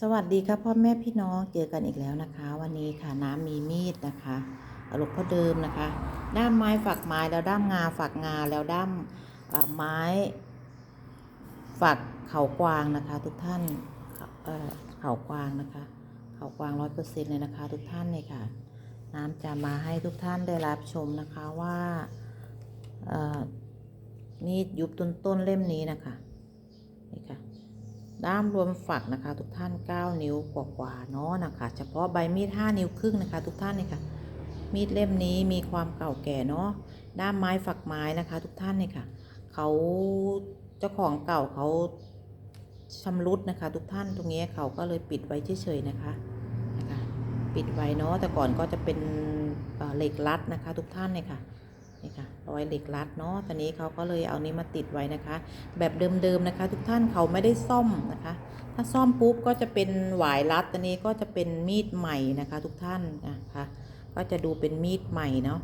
สวัสดีครับพ่อแม่พี่น้องเจอกันอีกแล้วนะคะ วันนี้ค่ะน้ำมีมีดนะคะหลวงพ่อเดิมนะคะ ด้ามไม้ฝักไม้แล้วด้ามงาฝักงาแล้วด้ามไม้ฝักเขากวางนะคะ ทุกท่านเอ่อเขากวางนะคะ เขากวางร้อยเปอร์เซ็นต์เลยนะคะ ทุกท่านเลยค่ะ น้ำจะมาให้ทุกท่านได้รับชมนะคะว่าเอ่อมีดยุบต้นต้นเล่มนี้นะคะนี่ค่ะ ด้ามรวมฝักนะคะ ทุกท่าน 9 นิ้วกว่าๆเนาะนะคะ เฉพาะใบมีด 5 นิ้วครึ่งนะคะ ทุกท่านเนี่ยค่ะ มีดเล่มนี้มีความเก่าแก่เนาะด้ามไม้ฝักไม้นะคะ ทุกท่านเนี่ยค่ะเขาเจ้าของเก่าเขาชำรุดนะคะ ทุกท่านตรงนี้เขาก็เลยปิดไว้เฉยๆนะคะนะคะ ปิดไว้เนาะแต่ก่อนก็จะเป็นเหล็กรัดนะคะ ทุกท่านเนี่ยค่ะนี่ค่ะ รอยเหล็กรัดเนาะตอนนี้เขาก็เลยเอานี้มาติดไว้นะคะ แบบเดิมๆนะคะ ทุกท่านเขาไม่ได้ซ่อมนะคะ ถ้าซ่อมปุ๊บก็จะเป็นหวายรัดตัวนี้ก็จะเป็นมีดใหม่นะคะ ทุกท่านนะคะก็จะดูเป็นมีดใหม่เนาะ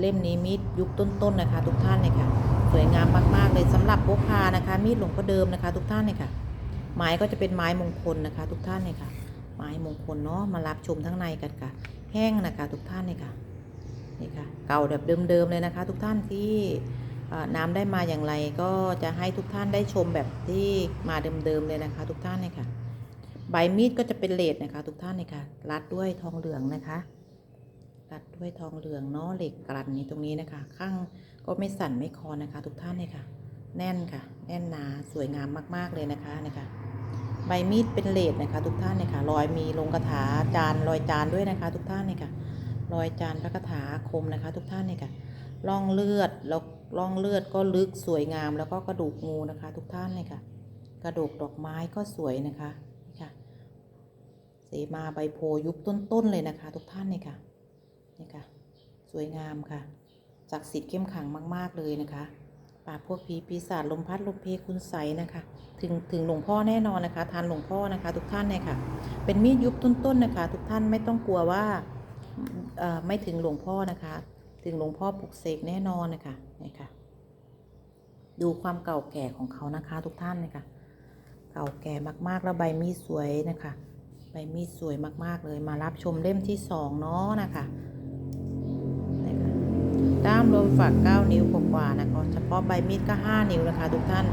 เล่มนี้มีดยุคต้นๆนะคะ ทุกท่านเลยค่ะ สวยงามมากๆเลยสำหรับพกพานะคะ มีดหลวงพ่อเดิมนะคะ ทุกท่านเลยค่ะ ไม้ก็จะเป็นไม้มงคลนะคะ ทุกท่านเลยค่ะ ไม้มงคลเนาะมารับชมทั้งในกันค่ะ แห้งนะคะ ทุกท่านเลยค่ะ นี่ค่ะเก่าแบบเดิมๆเลยนะคะ ทุกท่านที่น้ำได้มาอย่างไรก็จะให้ทุกท่านได้ชมแบบที่มาเดิมๆเลยนะคะ ทุกท่านเลยค่ะ ใบมีดก็จะเป็นเลดนะคะ ทุกท่านเลยค่ะ รัดด้วยทองเหลืองนะคะ รัดด้วยทองเหลืองเนาะเหล็กกลั่นนี้ตรงนี้นะคะ ข้างก็ไม่สั่นไม่คอนนะคะ ทุกท่านเลยค่ะ แน่นค่ะ แน่นหนาสวยงามมากๆเลยนะคะนะคะใบมีดเป็นเลดนะคะ ทุกท่านเลยค่ะ รอยมีลงกระถาจานรอยจานด้วยนะคะ ทุกท่านเลยค่ะ รอยจานพระคาถาคมนะคะ ทุกท่านเลยค่ะร่องเลือดแล้วร่องเลือดก็ลึกสวยงาม แล้วก็กระดูกงูนะคะ ทุกท่านเลยค่ะ กระดูกดอกไม้ก็สวยนะคะนี่ค่ะ เสมาใบโพยุคต้นๆเลยนะคะ ทุกท่านเลยค่ะนี่ค่ะ สวยงามค่ะศักดิ์สิทธิ์เข้มขังมาก ๆเลยนะคะปราพวกผีปีศาจลมพัดลมเพคุณใสนะคะ ถึงถึงหลวงพ่อแน่นอนนะคะ ทานหลวงพ่อนะคะ ทุกท่านเลยค่ะ เป็นมีดยุคต้นๆนะคะ ทุกท่านไม่ต้องกลัวว่า ไม่ถึงหลวงพ่อนะคะ ถึงหลวงพ่อปลุกเสกแน่นอนนะคะนี่ค่ะ ดูความเก่าแก่ของเขานะคะ ทุกท่านนะคะเก่าแก่มากๆแล้วใบมีดสวยนะคะ ใบมีดสวยมากๆเลยมารับชมเล่มที่สองเนาะนะคะด้ามรวมฝัก 9 นิ้วกว่าๆนะคะ เฉพาะใบมีดก็ 5 นิ้วนะคะ ทุกท่าน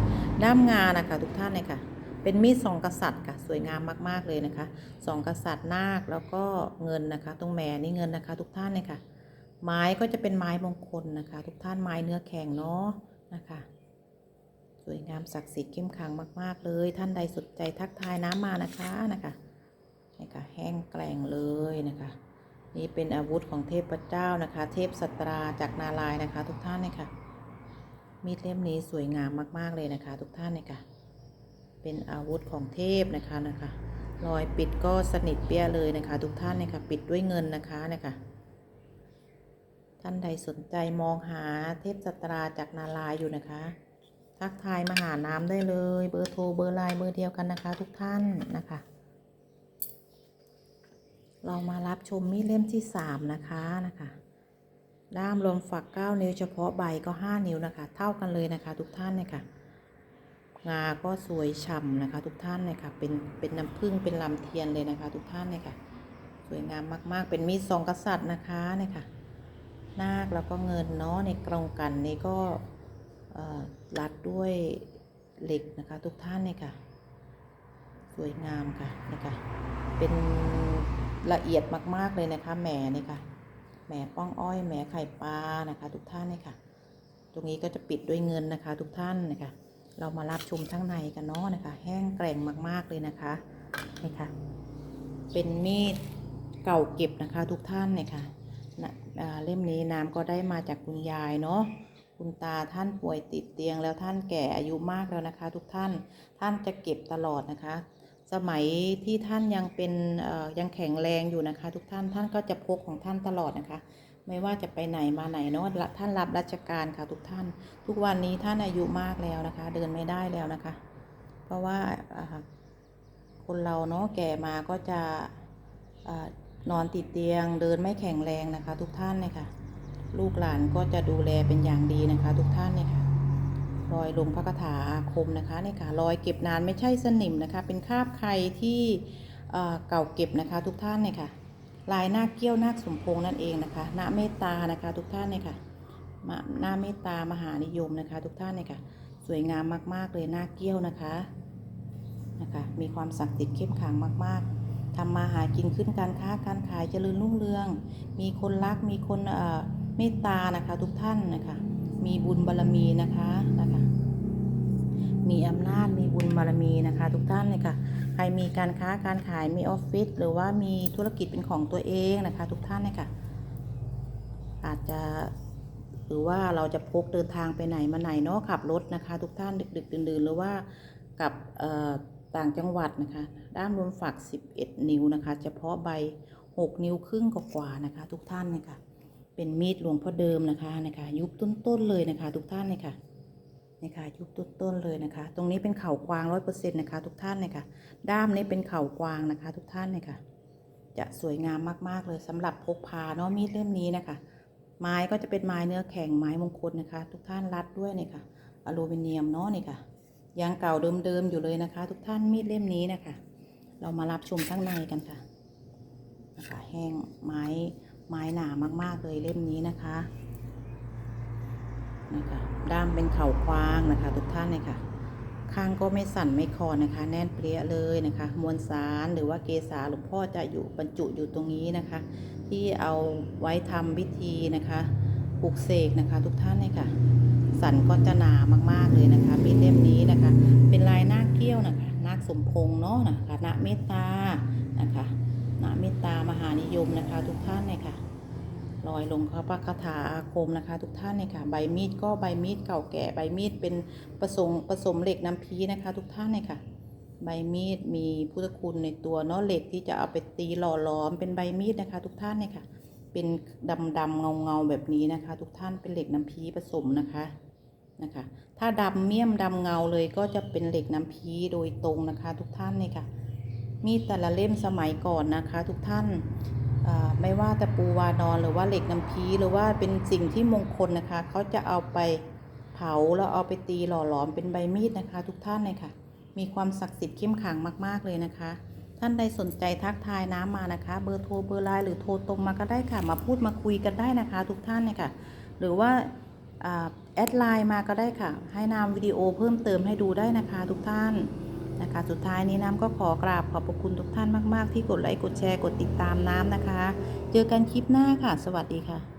ด้ามงานะคะ ทุกท่านเลยค่ะ เป็นมีดสองกษัตริย์ค่ะสวยงามมากๆเลยนะคะสองกษัตริย์นาคแล้วก็เงินนะคะ ตรงแหมนี่เงินนะคะ ทุกท่านเลยค่ะ ไม้ก็จะเป็นไม้มงคลนะคะ ทุกท่านไม้เนื้อแข็งเนาะนะคะ สวยงามศักดิ์สิทธิ์เข้มขลังมาก ๆ เลย ท่านใดสนใจทักทายน้ำมานะคะนะคะนี่ค่ะแห้งแกร่งเลยนะคะ นี่เป็นอาวุธของเทพเจ้านะคะ เทพสตราจากนารายนะคะ ทุกท่านเลยค่ะมีดเล่มนี้สวยงามมาก ๆ เลยนะคะ ทุกท่านเลยค่ะ เป็นอาวุธของเทพนะคะนะคะรอยปิดก็สนิทเปี้ยเลยนะคะ ทุกท่านเลยค่ะปิดด้วยเงินนะคะนะคะท่านใดสนใจมองหาเทพสตราจากนาลายอยู่นะคะ ทักทายมาหาน้ำได้เลย เบอร์โทรเบอร์ไลน์เบอร์เดียวกันนะคะ ทุกท่านนะคะ เรามารับชมมีดเล่มที่สามนะคะนะคะด้ามรวมฝัก 9 นิ้วเฉพาะใบก็ 5 นิ้วนะคะ เท่ากันเลยนะคะ ทุกท่านเลยค่ะ งาก็สวยฉ่ำนะคะ ทุกท่านเลยค่ะ เป็นเป็นน้ำผึ้งเป็นลำเทียนเลยนะคะ ทุกท่านเลยค่ะ สวยงามมาก ๆ เป็นมีดสองกษัตริย์นะคะเนี่ยค่ะ นาคแล้วก็เงินเนาะในกรงกันนี้ก็รัดด้วยเหล็กนะคะ ทุกท่านเนี่ยค่ะ สวยงามค่ะเนะคะเป็นละเอียดมาก ๆ เลยนะคะแหมเนี่ยค่ะแหมป้องอ้อยแหมไข่ปลานะคะ ทุกท่านเนี่ยค่ะ ตรงนี้ก็จะปิดด้วยเงินนะคะ ทุกท่านนะคะ เรามารับชมทั้งในกันเนาะนะคะ แห้งแกร่งมากๆเลยนะคะนี่ค่ะ เป็นมีดเก่าเก็บนะคะ ทุกท่านเนี่ยค่ะเล่มนี้น้ำก็ได้มาจากคุณยายเนาะคุณตาท่านป่วยติดเตียงแล้วท่านแก่อายุมากแล้วนะคะ ทุกท่านท่านจะเก็บตลอดนะคะ สมัยที่ท่านยังเป็นยังแข็งแรงอยู่นะคะ ทุกท่านท่านก็จะพกของท่านตลอดนะคะ ไม่ว่าจะไปไหนมาไหนเนาะท่านรับราชการค่ะทุกท่าน ทุกวันนี้ท่านอายุมากแล้วนะคะ เดินไม่ได้แล้วนะคะ เพราะว่าอ่าคนเราเนาะแก่มาก็จะอนอนติดเตียง เดินไม่แข็งแรงนะคะ ทุกท่านเลยค่ะ ลูกหลานก็จะดูแลเป็นอย่างดีนะคะ ทุกท่านเนี่ยค่ะรอยลงพระคาถาอาคมนะคะเนี่ยค่ะรอยเก็บนานไม่ใช่สนิมนะคะ เป็นคราบใครที่เอ่อเก่าเก็บนะคะ ทุกท่านเนี่ยค่ะ ลายหน้าเกี้ยวนาคสมพงษ์นั่นเองนะคะหน้าเมตตานะคะทุกท่านเนี่ยค่ะมาหน้าเมตตามหานิยมนะคะ ทุกท่านเนี่ยค่ะ สวยงามมากๆเลยหน้าเกี้ยวนะคะนะคะ มีความศักดิ์สิทธิ์เข้มขังมาก ๆทำมาหากินขึ้นการค้าการขายเจริญรุ่งเรือง มีคนรักมีคนเอ่อเมตตานะคะ ทุกท่านนะคะ มีบุญบารมีนะคะนะคะ มีอำนาจมีบุญบารมีนะคะ ทุกท่านเลยค่ะ ใครมีการค้าการขายมีออฟฟิศหรือว่ามีธุรกิจเป็นของตัวเองนะคะ ทุกท่านเลยค่ะ อาจจะหรือว่าเราจะพกเดินทางไปไหนมาไหนเนาะขับรถนะคะ ทุกท่านดึก ๆ ดื่นๆหรือว่ากับต่างจังหวัดนะคะ ด้ามรวมฝัก 11 นิ้วนะคะ เฉพาะใบ 6 นิ้วครึ่งกว่านะคะ ทุกท่านเลยค่ะ เป็นมีดหลวงพ่อเดิมนะคะนะคะ ยุคต้นๆเลยนะคะ ทุกท่านเลยค่ะ นี่ค่ะยุคต้นๆเลยนะคะ ตรงนี้เป็นเข่ากวางร้อยเปอร์เซ็นต์นะคะทุกท่านเลยค่ะ ด้ามนี้เป็นเข่ากวางนะคะ ทุกท่านเลยค่ะ จะสวยงามมากๆเลยสำหรับพกพาเนาะมีดเล่มนี้นะคะ ไม้ก็จะเป็นไม้เนื้อแข็งไม้มงคลนะคะ ทุกท่านรัดด้วยเนี่ยค่ะอลูมิเนียมเนาะนี่ค่ะยังเก่าเดิมๆอยู่เลยนะคะ ทุกท่านมีดเล่มนี้นะคะ เรามารับชมข้างในกันค่ะนะคะแห้งไม้ไม้หนามากๆเลยเล่มนี้นะคะ นะคะด้ามเป็นเข่าควางนะคะทุกท่านเลยค่ะข้างก็ไม่สั่นไม่คลอนนะคะ แน่นเปรี้ยเลยนะคะ มวลสารหรือว่าเกสาหลวงพ่อจะอยู่บรรจุอยู่ตรงนี้นะคะ ที่เอาไว้ทำพิธีนะคะปลุกเสกนะคะ ทุกท่านเลยค่ะ สันก็จะหนามากๆเลยนะคะมีเล่มนี้นะคะ เป็นลายหน้าเกี้ยวนะคะนาคสมพงษ์เนาะนะคะนาเมตตานะคะนาเมตตามหานิยมนะคะ ทุกท่านเลยค่ะ ลอยลงเขาพระคาถาอาคมนะคะ ทุกท่านเลยค่ะ ใบมีดก็ใบมีดเก่าแก่ใบมีดเป็นผสมผสมเหล็กน้ำพีนะคะ ทุกท่านเลยค่ะ ใบมีดมีพุทธคุณในตัวเนาะเหล็กที่จะเอาไปตีหล่อหลอมเป็นใบมีดนะคะ ทุกท่านเนี่ยค่ะ เป็นดำดำเงาเงาแบบนี้นะคะ ทุกท่านเป็นเหล็กน้ำพีผสมนะคะนะคะ ถ้าดำเมี่ยมดำเงาเลยก็จะเป็นเหล็กน้ำพีโดยตรงนะคะ ทุกท่านเนี่ยค่ะมีดแต่ละเล่มสมัยก่อนนะคะ ทุกท่าน ไม่ว่าต่ปูวานอนหรือว่าเหล็กน้ำพีหรือว่าเป็นสิ่งที่มงคลนะคะ เขาจะเอาไปเผาแล้วเอาไปตีหล่อหลอมเป็นใบมีดนะคะ ทุกท่านเลยค่ะ มีความศักดิ์สิทธิ์เข้มขังมาก ๆ เลยนะคะ ท่านใดสนใจทักทายน้ำมานะคะ เบอร์โทรเบอร์ไลน์หรือโทรตรงมาก็ได้ค่ะ มาพูดมาคุยกันได้นะคะ ทุกท่านเนี่ยค่ะ หรือว่าอ่าแอดไลน์มาก็ได้ค่ะ ให้นำวิดีโอเพิ่มเติมให้ดูได้นะคะ ทุกท่าน นะคะ สุดท้ายนี้น้ำก็ขอกราบขอบพระคุณทุกท่านมาก ๆ ที่กดไลค์กดแชร์กดติดตามน้ำนะคะ เจอกันคลิปหน้าค่ะ สวัสดีค่ะ